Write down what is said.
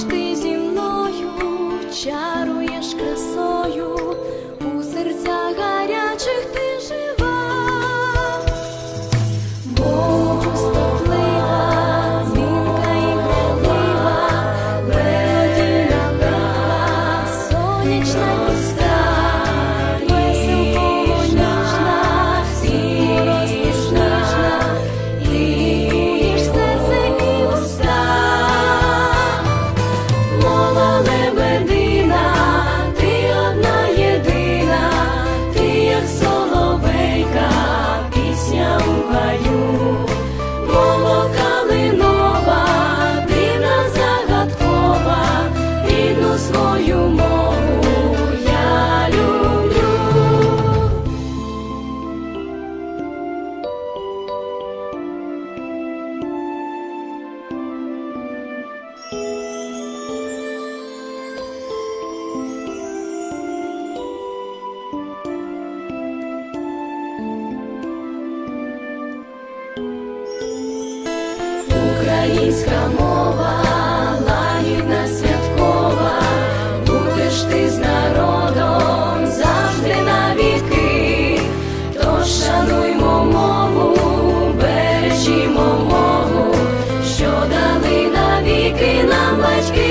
Ніч ти зі мною чаруєш красою, у серцях гарячих ти жива, Богу стоплива, дзвінка і кралива, мелодійна сонячна пісня. дали навіки нам батьки.